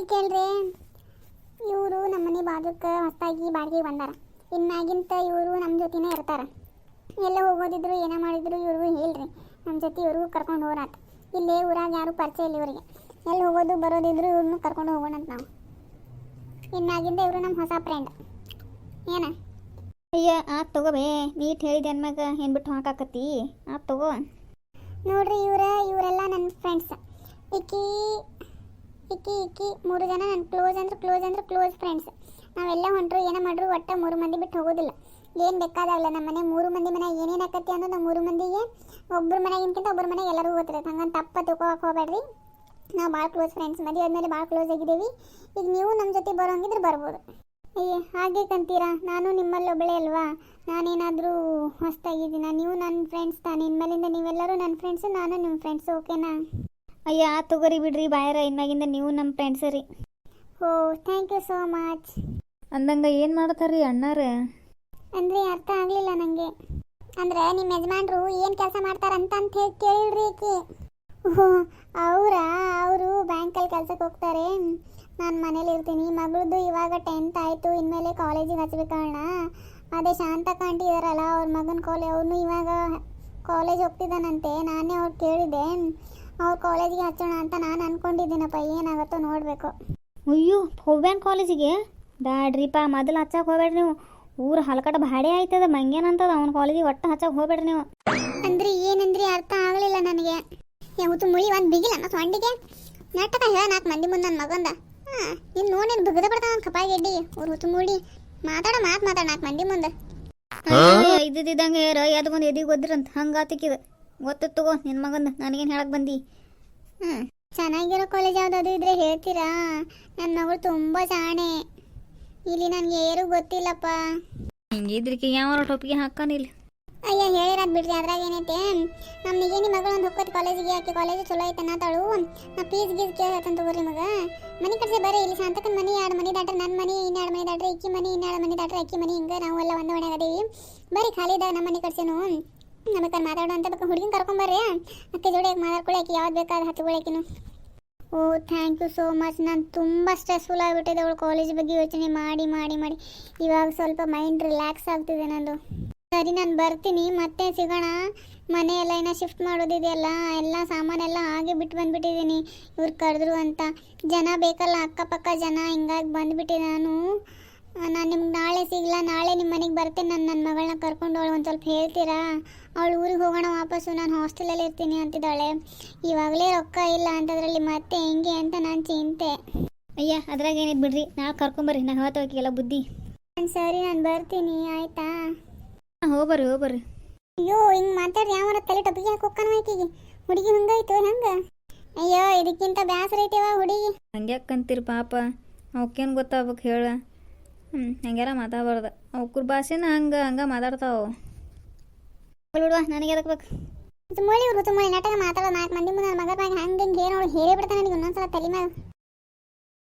ಇಲ್ಲಿ ಕೇಳ್ರಿ? ಇವರು ನಮ್ಮ ಮನೆ ಬಾಜುಕ್ಕೆ ಹೊಸ್ತಾಗಿ ಬಾಡಿಗೆ ಬಂದಾರ. ಇನ್ನಾಗಿಂತ ಇವರು ನಮ್ಮ ಜೊತೆನೇ ಇರ್ತಾರ. ಎಲ್ಲ ಹೋಗೋದಿದ್ರು ಏನೇ ಮಾಡಿದ್ರು ಇವ್ರಿಗೂ ಹೇಳ್ರಿ. ನಮ್ಮ ಜೊತೆ ಇವ್ರಿಗೂ ಕರ್ಕೊಂಡು ಹೋರಾತ ಇಲ್ಲೇ ಊರಾಗ ಯಾರು ಪರಿಚಯ ಇಲ್ಲ ಇವರಿಗೆ. ಎಲ್ಲಿ ಹೋಗೋದು ಬರೋದಿದ್ರು ಇವ್ರನ್ನೂ ಕರ್ಕೊಂಡು ಹೋಗೋಣ ಅಂತ ನಾವು. ಇನ್ನಾಗಿಂದ ಇವರು ನಮ್ಮ ಹೊಸ ಫ್ರೆಂಡ್ ಏನ? ಅಯ್ಯ ಆ ತಗೋಬೇ ನೀಟ್ ಹೇಳಿದ ಅನ್ಮ್ಯಾಗ ಏನು ಬಿಟ್ಟು ಹಾಕಾಕತ್ತಿ ಆ ತಗೋ. ನೋಡ್ರಿ ಇವ್ರ ಇವರೆಲ್ಲ ನನ್ನ ಫ್ರೆಂಡ್ಸ್ ಇಕ್ಕಿ ಇಕ್ಕಿ ಇಕ್ಕಿ, ಮೂರು ಜನ ನನ್ನ ಕ್ಲೋಸ್ ಅಂದ್ರೆ ಕ್ಲೋಸ್ ಅಂದ್ರೆ ಕ್ಲೋಸ್ ಫ್ರೆಂಡ್ಸ್ ನಾವೆಲ್ಲ ಹೊಂಟ್ರು, ಏನೋ ಮಾಡ್ರು, ಒಟ್ಟ ಮೂರು ಮಂದಿ ಬಿಟ್ಟು ಹೋಗೋದಿಲ್ಲ. ಏನು ಬೇಕಾದಾಗಲ್ಲ ನಮ್ಮ ಮನೆ, ಮೂರು ಮಂದಿ ಮನೆ ಏನೇನು ಆಕತಿ ಅನ್ನೋದು ನಾವು ಮೂರು ಮಂದಿಗೆ ಒಬ್ಬರ ಮನೆಗಿಂತ ಒಬ್ಬರ ಮನೆಗೆ ಎಲ್ಲರೂ ಗೊತ್ತಿರುತ್ತೆ. ಹಂಗಂತ ತಪ್ಪ ತಿಳ್ಕೊಳಕ್ಕೆ ಹೋಗ್ಬೇಡ್ರಿ. ನಾವು ಭಾಳ ಕ್ಲೋಸ್ ಫ್ರೆಂಡ್ಸ್ ಮದುವೆ ಆದಮೇಲೆ ಭಾಳ ಕ್ಲೋಸ್ ಆಗಿದ್ದೀವಿ. ಈಗ ನೀವು ನಮ್ಮ ಜೊತೆ ಬರೋಂಗಿದ್ರೆ ಬರ್ಬೋದು. ಅಯ್ಯ ಹಾಗೆ ಕಂತೀರಾ? ನಾನು ನಿಮ್ಮಲ್ಲಿ ಒಬ್ಬಳೇ ಅಲ್ವಾ? ನಾನೇನಾದರೂ ಹೊಸ್ತಾಗಿದ್ದೀನ ನೀವು ನನ್ನ ಫ್ರೆಂಡ್ಸ್ ತಾನೆ? ಇನ್ಮೇಲಿಂದ ನೀವೆಲ್ಲರೂ ನನ್ನ ಫ್ರೆಂಡ್ಸು ನಾನು ನಿಮ್ಮ ಫ್ರೆಂಡ್ಸ್ ಓಕೆನಾ ಅಯ್ಯ ತಗೋರಿ ಬಿಡ್ರಿ ಬಾಯರ ಇನ್ಮ್ಯಾಗಿಂದ ನೀವು ನಮ್ಮ ಫ್ರೆಂಡ್ಸ್ ರೀ. Oh thank you so much ಅಂದಂಗ ಏನು ಮಾಡ್ತಾರ್ರಿ ಅಣ್ಣಾರ? ಅಂದ್ರೆ ಅರ್ಥ ಆಗಲಿಲ್ಲ ನನಗೆ ಅಂದ್ರೆ ನಿಮ್ಮ ಯಜಮಾನ್ರು ಏನು ಕೆಲಸ ಮಾಡ್ತಾರೆ ಅಂತ ಹೇಳಿ ಕೇಳಿಲ್ರಿ ಈಕೆ. ಓ ಅವರಾ? ಅವರು ಬ್ಯಾಂಕಲ್ಲಿ ಕೆಲ್ಸಕ್ಕೆ ಹೋಗ್ತಾರೆ. ನಾನು ಮನೇಲಿ ಇರ್ತೀನಿ. ಮಗಳದ್ದು ಇವಾಗ ಟೆಂತ್ ಆಯಿತು. ಇನ್ಮೇಲೆ ಕಾಲೇಜಿಗೆ ಹಚ್ಬೇಕಣ್ಣ ಅದೇ ಶಾಂತ ಕಾಂಟಿ ಇದಾರಲ್ಲ ಅವ್ರ ಮಗನ ಕೋಲೆ. ಅವನು ಇವಾಗ ಕಾಲೇಜ್ ಹೋಗ್ತಿದ್ದಾನಂತೆ ನಾನೇ ಅವ್ರು ಕೇಳಿದೆ. ಅವ್ರ ಕಾಲೇಜಿಗೆ ಹಚ್ಚೋಣ ಅಂತ ನಾನು ಅನ್ಕೊಂಡಿದ್ದೀನಪ್ಪ ಏನಾಗುತ್ತೋ ನೋಡಬೇಕು. ಅಯ್ಯೋ ಹೋಗ್ಬೇನ್ ಕಾಲೇಜಿಗೆ ಬ್ಯಾಡ್ರಿಪ್ಪ ಮೊದಲು ಹಚ್ಚಕ್ ಹೋಗ್ಬೇಡ್ರಿ ನೀವು. ಊರು ಹಲಕಟ ಭಾಡೆ ಆಯ್ತದ ಮಂಗೇನಂತದ ಅವ್ನ ಕಾಲೇಜಿಗೆ ಒಟ್ಟು ಹಚ್ಚಕ್ ಹೋಗ್ಬೇಡ್ರಿ ನೀವು. ಅಂದ್ರೆ ಏನಂದ್ರಿ ಅರ್ಥ ಆಗಲಿಲ್ಲ ನನಗೆ. ಯಾವತ್ತು ಮುಳಿ ಒಂದು ಬಿಗಿಲ್ಲ ನಮ್ಮ ಸೊಂಡಿಗೆ. ನಾಟಕ ಹೇಳ ನಾಲ್ಕು ಮಂದಿ ಮುಂದೆ ನನ್ನ ಮಗಂದ. ಹಾಂ ನೀನು ಬಿಗದ ಬಿಡ್ತಾ ನನ್ನ ಕಪಾಯಿ ಗೆಡ್ಡಿ ಅವ್ರು ಹುತ್ತು ಮುಳಿ. ಮಾತಾಡ ಮಾತು ಮಾತಾಡ ನಾಲ್ಕು ಮಂದಿ ಮುಂದೆ. ಇದ್ದಿದ್ದಂಗೆ ಯಾರ ಅದು ಬಂದು ಎದಿಗೆ ಗೊದ್ರಂತ ಹಂಗಾತಿಕ್ಕಿದ ಗೊತ್ತು ತಗೋ ನಿನ್ನ ಮಗನ ನನಗೇನು ಹೇಳಕ್ ಬಂದಿ? ಹ್ಞೂ ಚೆನ್ನಾಗಿರೋ ಕಾಲೇಜ್ ಯಾವುದಾದ್ರು ಇದ್ರೆ ಹೇಳ್ತೀರಾ? ನನ್ನ ಮಗಳು ತುಂಬ ಚಾಣೆ ಇಲ್ಲಿ ನನಗೆ ಏರು ಗೊತ್ತಿಲ್ಲಪ್ಪ. ಹಿಂಗಿದ್ರಿಕೆ ಯಾವ ಟೊಪ್ಪಿಗೆ ಹಾಕಾನಿಲ್ಲ ಅಯ್ಯ ಹೇಳಿರೋದು ಬಿಡ್ರಿ. ಅದ್ರಾಗ ಏನೈತೆ? ನಮ್ಮ ನಿಗೇನಿ ಮಗಳು ಒಂದು ಹೋಗ್ತೈತೆ ಕಾಲೇಜಿಗೆ ಆಕೆ ಕಾಲೇಜ್ ಚಲೋ ಐತೆ ಅನ್ನತಾಳು ನಾ ಫೀಸ್ ಗೀಸ್ ಕೇಳತ್ತಂತ ತಗೋರಿ ಮಗ. ಮನೆ ಕಟ್ಸಿ ಬರ್ರಿ ಇಲ್ಲಿ ಶಾಂತಕನ ಮನೆ ಎರಡು ಮನೆ ದಾಟ್ರೆ ನನ್ನ ಮನೆ ಇನ್ನೆರಡು ಮನೆ ದಾಟ್ರೆ ಇಕ್ಕಿ ಮನೆ ಇನ್ನೆರಡು ಮನೆ ದಾಟ್ರೆ ಅಕ್ಕಿ ಮನೆ. ಹಿಂಗೆ ಎಲ್ಲ ಒಂದು ಮನೆ ಅದೀವಿ. ಬರೀ ಖಾಲಿ ಇದ್ದಾಗ ನಮ್ಮ ಮನೆ ಕಟ್ಸೇನು. ನಮಗೆ ಮಾತಾಡೋ ಅಂತ ಬೇಕು ಹುಡುಗಿನ ಕರ್ಕೊಂಬರ್ರಿ ಅಕ್ಕಿ ಜೋಡಿ ಮಾತಾಡ್ಕೊಳ್ಳಿ ಯಾವ್ದು ಬೇಕಾದ್ರೆ ಹತ್ಕೊಳ್ಳಿಕಿನು oh thank you so much ನಾನು ತುಂಬ ಸ್ಟ್ರೆಸ್ಫುಲ್ ಆಗಿಬಿಟ್ಟಿದೆ ಅವಳು ಕಾಲೇಜ್ ಬಗ್ಗೆ ಯೋಚನೆ ಮಾಡಿ ಮಾಡಿ ಮಾಡಿ. ಇವಾಗ ಸ್ವಲ್ಪ ಮೈಂಡ್ ರಿಲ್ಯಾಕ್ಸ್ ಆಗ್ತಿದೆ ನಂದು. ಸರಿ, ನಾನು ಬರ್ತೀನಿ. ಮತ್ತೆ ಸಿಗೋಣ. ಮನೆ ಎಲ್ಲ ಏನೋ ಶಿಫ್ಟ್ ಮಾಡೋದಿದೆಯಲ್ಲ, ಎಲ್ಲ ಸಾಮಾನೆಲ್ಲ ಹಾಗೆ ಬಿಟ್ಟು ಬಂದ್ಬಿಟ್ಟಿದ್ದೀನಿ ಇವ್ರು ಕರೆದ್ರು ಅಂತ. ಜನ ಬೇಕಲ್ಲ, ಅಕ್ಕಪಕ್ಕ ಜನ, ಹಿಂಗಾಗಿ ಬಂದ್ಬಿಟ್ಟಿದೆ ನಾನು. ನಾನು ನಿಮ್ಗೆ ನಾಳೆ ಸಿಗಲ್ಲ ನಾಳೆ ನಿಮ್ಮ ಮನೆಗೆ ಬರ್ತೀನಿ. ನಾನು ನನ್ನ ಮಗಳನ್ನ ಕರ್ಕೊಂಡು ಅವಳು ಒಂದು ಸ್ವಲ್ಪ ಹೇಳ್ತೀರಾ? ಅವಳು ಊರಿಗೆ ಹೋಗೋಣ ವಾಪಸ್ಸು ನಾನು ಹಾಸ್ಟೆಲಲ್ಲಿ ಇರ್ತೀನಿ ಅಂತಿದ್ದಾಳೆ. ಇವಾಗಲೇ ರೊಕ್ಕ ಇಲ್ಲ ಅಂತದ್ರಲ್ಲಿ ಮತ್ತೆ ಹೆಂಗೆ ಅಂತ ನಾನು ಚಿಂತೆ. ಅಯ್ಯ ಅದ್ರಾಗ ಏನಿದೆ ಬಿಡ್ರಿ ನಾಳೆ ಕರ್ಕೊಂಬರ್ರಿ ನಾನು ಹೊತ್ತು ಹೋಗಿಲ್ಲ ಬುದ್ಧಿ. ಸರಿ ನಾನು ಬರ್ತೀನಿ ಆಯ್ತಾ? ಹೋಗ್ಬರ್ರಿ ಹೋಗ್ಬರ್ರಿ. ಅಯ್ಯೋ ಹಿಂಗೆ ಮಾತಾಡ್ರಿ ಯಾವ ತಲೆ ಟೊಪ್ಪಿಗೆ ಹಾಕಿ ಆಕಿಗೆ ಹುಡುಗಿ ಹಂಗಾಯ್ತು ಹಂಗೆ? ಅಯ್ಯೋ ಇದಕ್ಕಿಂತ ಬ್ಯಾಸರ ಐತಿವ ಹುಡುಗಿ? ಹಂಗ್ಯಾಕಂತೀರಿ ಪಾಪ. ಅವಕ್ಕೇನು ಗೊತ್ತಾಗ್ಬೇಕು ಹೇಳ. ಹ್ಞೂ ಹಂಗ್ಯಾರ ಮಾತಾಡಬಾರ್ದು. ಅವ್ಕರ ಭಾಷೆನ ಹಂಗೆ ಹಂಗೆ ಮಾತಾಡ್ತಾವ ಬಿಡುವ, ನನಗೆ ಅದಕ್ಕ ಬೇಕು. ತುಮಳಿ ಹುಡುಗ ತುಮಳಿ ನಾಟಕ ಮಾತಾಡೋ ನಾಲ್ಕು ಮಂದಿ ಮುಂದೆ ನನ್ನ ಮಗನ ಹಂಗೆ ಹಿಂಗೆ ಹೇಳಿ ಬಿಡ್ತಾನೆ ನನಗೆ ಒಂದೊಂದ್ಸಲ ತಲೆ ಮ್ಯಾಗ.